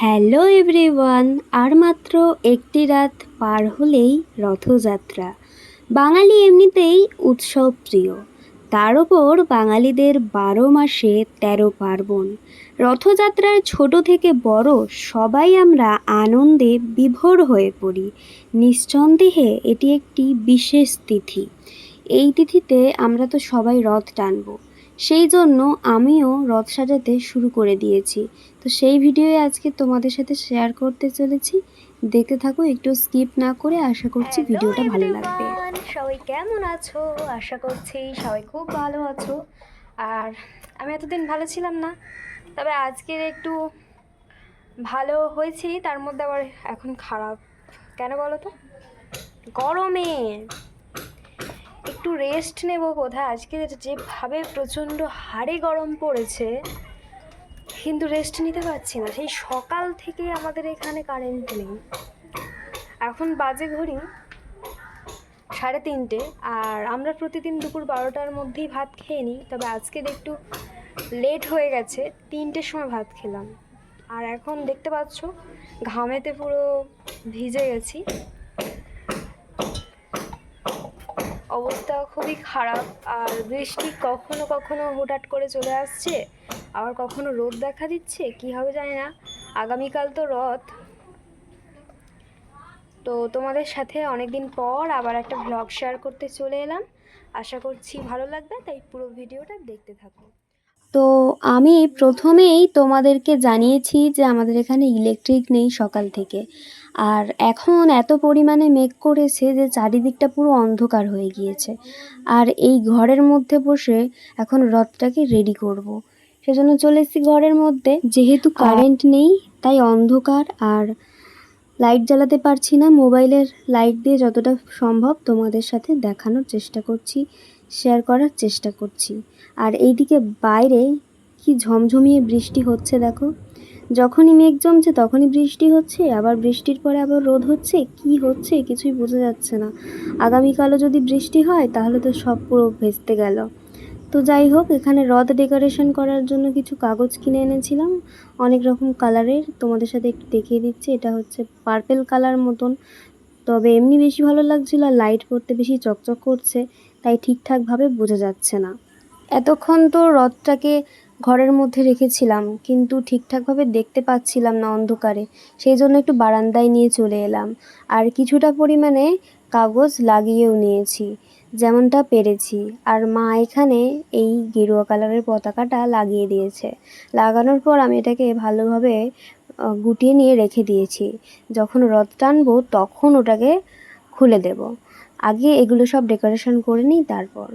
Hello everyone, আর মাত্র একটি রাত পার হলেই রথযাত্রা। বাঙালি এমনিতেই উৎসব প্রিয়। তার ওপর বাঙালিদের বারো মাসে তেরো পার্বণ। রথযাত্রায় ছোট থেকে বড় সবাই আমরা আনন্দে বিভোর হয়ে পড়ি। নিঃসন্দেহে এটি একটি বিশেষ তিথি। এই তিথিতে আমরা তো সবাই রথ টানবো। সেই জন্য আমিও রথ সাজাতে শুরু করে দিয়েছি। তো সেই ভিডিও আজকে তোমাদের সাথে শেয়ার করতে চলেছি। দেখতে থাকো একটু স্কিপ না করে আশা করছি ভিডিওটা ভালো লাগবে। সবাই কেমন আছো? আশা করছি সবাই খুব ভালো আছো। আর আমি এতদিন ভালো ছিলাম না তবে আজকের একটু ভালো হয়েছি তার মধ্যে আবার এখন খারাপ। কেন বলো তো? গরমে। একটু রেস্ট নেব কোথায় আজকে যেভাবে প্রচণ্ড হাড়ে গরম পড়েছে, কিন্তু রেস্ট নিতে পারছি না। সেই সকাল থেকে আমাদের এখানে কারেন্ট নেই। এখন বাজে ঘড়ি সাড়ে তিনটে, আর আমরা প্রতিদিন দুপুর বারোটার মধ্যেই ভাত খেয়ে নিই। তবে আজকের একটু লেট হয়ে গেছে, তিনটের সময় ভাত খেলাম। আর এখন দেখতে পাচ্ছ, ঘামেতে পুরো ভিজে গেছি। অবস্থা খুবই খারাপ, আর বৃষ্টি কখনো কখনো হুটহাট করে চলে আসছে, আবার কখনো রোদ দেখা দিচ্ছে, কি হবে জানি না। আগামীকাল তো রথ। তো তোমাদের সাথে অনেক দিন পর আবার একটা ভ্লগ শেয়ার করতে চলে এলাম। আশা করছি ভালো লাগবে, তাই পুরো ভিডিওটা দেখতে থাকো। তো আমি প্রথমেই তোমাদেরকে জানিয়েছি যে আমাদের এখানে ইলেকট্রিক নেই সকাল থেকে। আর এখন এত পরিমাণে মেঘ করেছে যে চারিদিকটা পুরো অন্ধকার হয়ে গিয়েছে। আর এই ঘরের মধ্যে বসে এখন রথটাকে রেডি করব। সেজন্য চলে এসেছি ঘরের মধ্যে। যেহেতু কারেন্ট নেই তাই অন্ধকার। আর লাইট জ্বালাতে পারছি না। মোবাইলের লাইট দিয়ে যতটা সম্ভব তোমাদের সাথে দেখানোর চেষ্টা করছি। শেয়ার করার চেষ্টা করছি। আর এইদিকে বাইরে কি ঝমঝমিয়ে বৃষ্টি হচ্ছে দেখো। যখনই মেঘ জমছে তখনই বৃষ্টি হচ্ছে, আবার বৃষ্টির পরে আবার রোদ হচ্ছে, কি হচ্ছে কিছুই বোঝা যাচ্ছে না। আগামীকালও যদি বৃষ্টি হয় তাহলে তো সব পুরো ভেস্তে গেল। তো যাই হোক, এখানে রথ ডেকোরেশন করার জন্য কিছু কাগজ কিনে এনেছিলাম। অনেক রকম কালারের, তোমাদের সাথে একটু দেখিয়ে দিচ্ছি। এটা হচ্ছে পার্পেল কালার মতন। তবে এমনি বেশি ভালো লাগছিল আর লাইট পড়তে বেশি চকচক করছে। তাই ঠিকঠাকভাবে বোঝা যাচ্ছে না। এতক্ষণ তো রথটাকে ঘরের মধ্যে রেখেছিলাম, কিন্তু ঠিকঠাকভাবে দেখতে পাচ্ছিলাম না অন্ধকারে। সেই জন্য একটু বারান্দায় নিয়ে চলে এলাম। আর কিছুটা পরিমাণে কাগজ লাগিয়েও নিয়েছি, যেমনটা পেরেছি। আর মা এখানে এই গেরুয়া কালারের পতাকাটা লাগিয়ে দিয়েছে। লাগানোর পর আমি এটাকে ভালোভাবে গুটিয়ে নিয়ে রেখে দিয়েছি। যখন রথ টানবো তখন ওটাকে খুলে দেব। আগে এগুলো সব ডেকোরেশন করে নিই তারপর।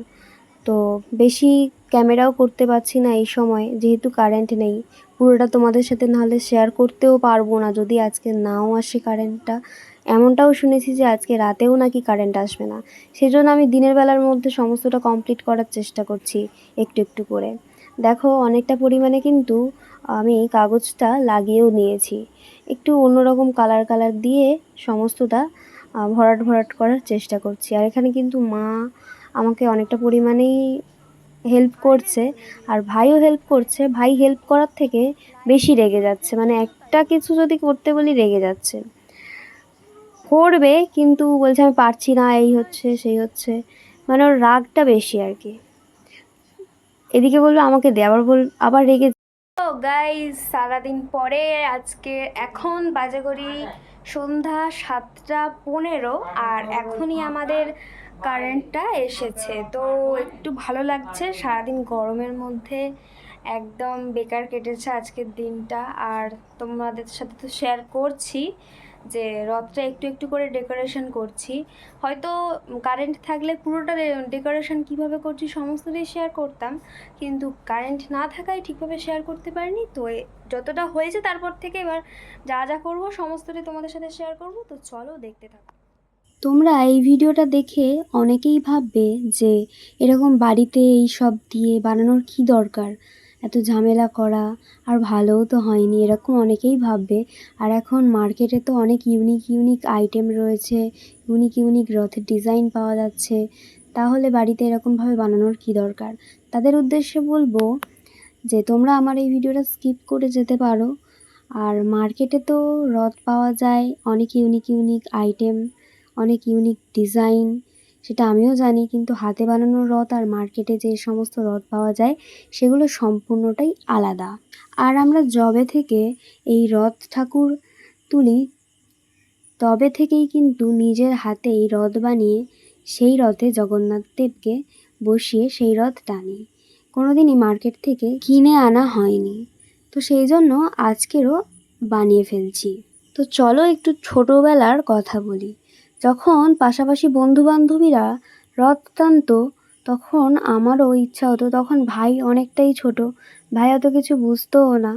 তো বেশি ক্যামেরাও করতে পারছি না এই সময়, যেহেতু কারেন্ট নেই। পুরোটা তোমাদের সাথে নাহলে শেয়ার করতেও পারব না যদি আজকে নাও আসে কারেন্টটা। এমনটাও শুনেছি যে আজকে রাতেও নাকি কারেন্ট আসবে না। সেজন্য আমি দিনের বেলার মধ্যে সমস্তটা কমপ্লিট করার চেষ্টা করছি একটু একটু করে। দেখো, অনেকটা পরিমাণে কিন্তু আমি কাগজটা লাগিয়েও নিয়েছি। একটু অন্যরকম কালার কালার দিয়ে সমস্তটা ভরাট ভরাট করার চেষ্টা করছি। আর এখানে কিন্তু মা আমাকে অনেকটা পরিমাণেই হেল্প করছে। আর ভাইও হেল্প করছে। ভাই হেল্প করার থেকে বেশি রেগে যাচ্ছে। মানে একটা কিছু যদি করতে বলি, রেগে যাচ্ছে। করবে, কিন্তু বলছে আমি পারছি না, এই হচ্ছে, সেই হচ্ছে। মানে ওর রাগটা বেশি আর কি। এদিকে বলল আমাকে দে, আবার বল, আবার রেগে গাইজ সারাদিন পরে আজকে এখন বাজে ঘড়ি সন্ধ্যা সাতটা পনেরো আর এখনই আমাদের কারেন্টটা এসেছে। তো একটু ভালো লাগছে, সারাদিন গরমের মধ্যে একদম বেকার কেটেছে আজকের দিনটা। আর তোমাদের সাথে তো শেয়ার করছি। যে রথটা একটু একটু করে ডেকোরেশন করছি। হয়তো কারেন্ট থাকলে পুরোটা ডেকোরেশন কীভাবে করছি সমস্তটাই শেয়ার করতাম। কিন্তু কারেন্ট না থাকায় ঠিকভাবে শেয়ার করতে পারিনি। তো যতটা হয়েছে তারপর থেকে এবার যা যা করব সমস্তটাই তোমাদের সাথে শেয়ার করব। তো চলো দেখতে থাকো। তোমরা এই ভিডিওটা দেখে অনেকেই ভাববে যে এরকম বাড়িতে এই সব দিয়ে বানানোর কি দরকার? এত ঝামেলা করা, আর ভালোও তো হয়নি, এরকম অনেকেই ভাববে। আর এখন মার্কেটে তো অনেক ইউনিক ইউনিক আইটেম রয়েছে ইউনিক ইউনিক রথের ডিজাইন পাওয়া যাচ্ছে। তাহলে বাড়িতে এরকমভাবে বানানোর কি দরকার? তাদের উদ্দেশ্যে বলব যে, তোমরা আমার এই ভিডিওটা স্কিপ করে যেতে পারো। আর মার্কেটে তো রথ পাওয়া যায়, অনেক ইউনিক ইউনিক আইটেম অনেক ইউনিক ডিজাইন সেটা আমিও জানি, কিন্তু হাতে বানানো রথ আর মার্কেটে যে সমস্ত রথ পাওয়া যায়, সেগুলো সম্পূর্ণটাই আলাদা। আর আমরা যবে থেকে এই রথ ঠাকুর তুলি, তবে থেকেই কিন্তু নিজের হাতে এই রথ বানিয়ে সেই রথে জগন্নাথ দেবকে বসিয়ে সেই রথ টানি। কোনোদিনই মার্কেট থেকে কিনে আনা হয়নি। তো সেই জন্য আজকেরও বানিয়ে ফেলছি। তো চলো একটু ছোটোবেলার কথা বলি। যখন পাশাপাশি বন্ধুবান্ধবীরা রথ টানত, তখন আমারও ইচ্ছা হতো, তখন ভাই অনেকটাই ছোট, ভাই অত কিছু বুঝতোও না,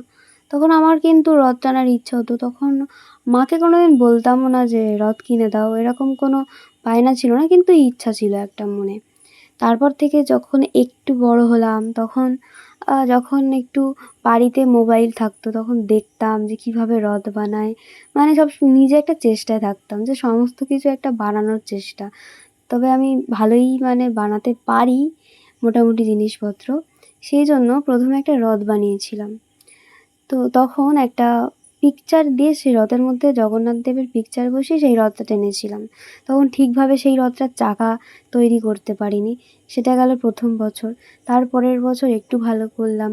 তখন আমার কিন্তু রথ টানার ইচ্ছা হতো, তখন মাকে কোনো দিন বলতামও না যে, রথ কিনে দাও। এরকম কোনো বায়না ছিল না, কিন্তু ইচ্ছা ছিল একটা মনে। তারপর থেকে যখন একটু বড় হলাম, তখন যখন একটু বাড়িতে মোবাইল থাকতো, তখন দেখতাম যে কীভাবে রথ বানায়। মানে সব নিজে একটা চেষ্টায় থাকতাম যে সমস্ত কিছু একটা বানানোর চেষ্টা। তবে আমি ভালোই মানে বানাতে পারি মোটামুটি জিনিসপত্র। সেই জন্য প্রথমে একটা রথ বানিয়েছিলাম। তো তখন একটা পিকচার দিয়ে সেই রথের মধ্যে জগন্নাথ দেবের পিকচার বসিয়ে সেই রথটা টেনেছিলাম। তখন ঠিকভাবে সেই রথটার চাকা তৈরি করতে পারিনি। সেটা গেল প্রথম বছর। তারপরের বছর একটু ভালো করলাম।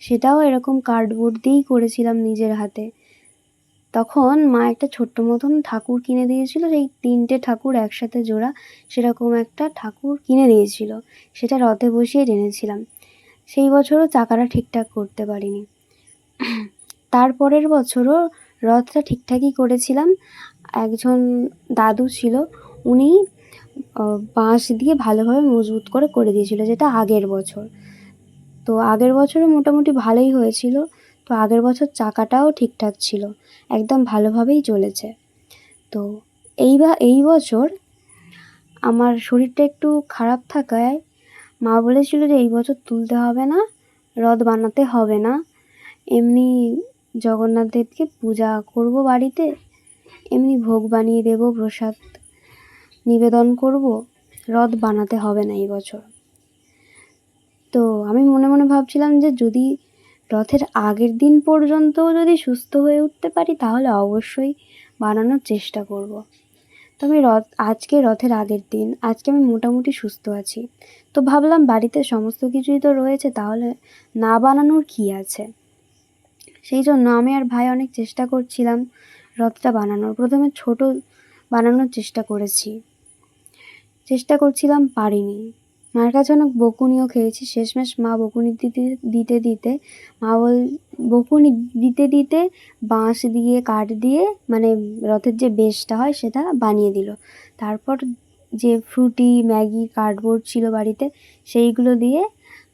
সেটাও এরকম কার্ডবোর্ড দিয়েই করেছিলাম নিজের হাতে। তখন মা একটা ছোট্ট মতন ঠাকুর কিনে দিয়েছিল। সেই তিনটে ঠাকুর একসাথে জোড়া সেরকম একটা ঠাকুর কিনে দিয়েছিল। সেটা রথে বসিয়ে টেনেছিলাম। সেই বছরও চাকাটা ঠিকঠাক করতে পারিনি। তারপরের বছরও রথটা ঠিকঠাকই করেছিলাম। একজন দাদু ছিল, উনি বাঁশ দিয়ে ভালোভাবে মজবুত করে করে দিয়েছিল, যেটা আগের বছর। তো আগের বছরও মোটামুটি ভালোই হয়েছিল, তো আগের বছর চাকাটাও ঠিকঠাক ছিল, একদম ভালোভাবেই চলেছে। তো এই বা, এই বছর আমার শরীরটা একটু খারাপ থাকায় মা বলেছিল যে, এই বছর তুলতে হবে না, রথ বানাতে হবে না। এমনি জগন্নাথ দেবকে পূজা করব বাড়িতে, এমনি ভোগ বানিয়ে দেবো, প্রসাদ নিবেদন করব, রথ বানাতে হবে না এই বছর তো আমি মনে মনে ভাবছিলাম যে যদি রথের আগের দিন পর্যন্ত যদি সুস্থ হয়ে উঠতে পারি, তাহলে অবশ্যই বানানোর চেষ্টা করব। তবে রথ, আজকে রথের আগের দিন, আজকে আমি মোটামুটি সুস্থ আছি। তো ভাবলাম বাড়িতে সমস্ত কিছুই তো রয়েছে, তাহলে না বানানোর কী আছে? সেই জন্য আমি আর ভাই অনেক চেষ্টা করছিলাম রথটা বানানোর। প্রথমে ছোট বানানোর চেষ্টা করেছি। চেষ্টা করছিলাম পারিনি। মার কাছে অনেক বকুনিও খেয়েছি। শেষমেশ মা বকুনি দিতে দিতে দিতে, মা বল, বকুনি দিতে দিতে বাঁশ দিয়ে, কাঠ দিয়ে মানে রথের যে বেশটা হয় সেটা বানিয়ে দিল। তারপর যে ফ্রুটি, ম্যাগি, কার্ডবোর্ড ছিল বাড়িতে সেইগুলো দিয়ে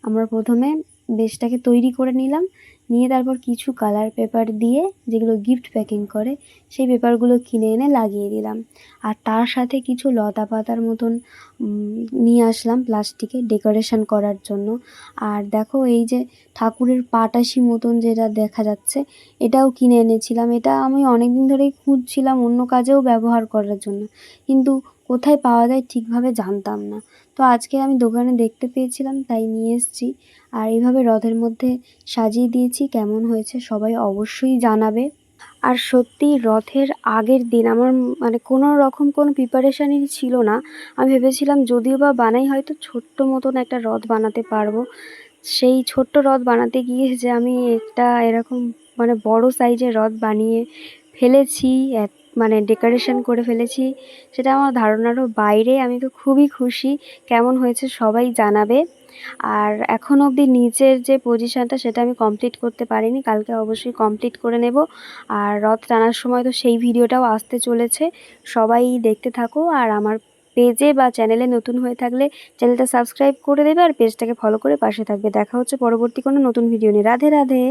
আমরা প্রথমে বেশটাকে তৈরি করে নিলাম। নিয়ে তারপর কিছু কালার পেপার দিয়ে যেগুলো গিফট প্যাকিং করে, সেই পেপারগুলো কিনে এনে লাগিয়ে দিলাম। আর তার সাথে কিছু লতা পাতার মতন নিয়ে আসলাম প্লাস্টিকে ডেকোরেশন করার জন্য। আর দেখো এই যে ঠাকুরের পাটাশি মতন যেটা দেখা যাচ্ছে, এটাও কিনে এনেছিলাম। এটা আমি অনেক দিন ধরেই খুঁজছিলাম অন্য কাজেও ব্যবহার করার জন্য। কিন্তু কোথায় পাওয়া যায় ঠিকভাবে জানতাম না। তো আজকে আমি দোকানে দেখতে পেয়েছিলাম, তাই নিয়ে এসেছি। আর এইভাবে রথের মধ্যে সাজিয়ে দিয়েছি, কেমন হয়েছে সবাই অবশ্যই জানাবে। আর সত্যি রথের আগের দিন আমার মানে কোনো রকম কোনো প্রিপারেশানই ছিল না। আমি ভেবেছিলাম যদিও বা বানাই হয়তো ছোট্ট মতন একটা রথ বানাতে পারব। সেই ছোট্ট রথ বানাতে গিয়ে যে আমি একটা এরকম মানে বড় সাইজের রথ বানিয়ে ফেলেছি মানে ডেকোরেশন করে ফেলেছি। সেটা আমার ধারণারও বাইরে। আমি তো খুবই খুশি। কেমন হয়েছে সবাই জানাবে। আর এখন অবধি নিচের যে পজিশানটা সেটা আমি কমপ্লিট করতে পারিনি। কালকে অবশ্যই কমপ্লিট করে নেব। আর রথ টানার সময় তো সেই ভিডিওটাও আসতে চলেছে। সবাই দেখতে থাকো। আর আমার পেজে বা চ্যানেলে নতুন হয়ে থাকলে চ্যানেলটা সাবস্ক্রাইব করে দেবে। আর পেজটাকে ফলো করে পাশে থাকবে। দেখা হচ্ছে পরবর্তী কোনো নতুন ভিডিও নিয়ে। রাধে রাধে।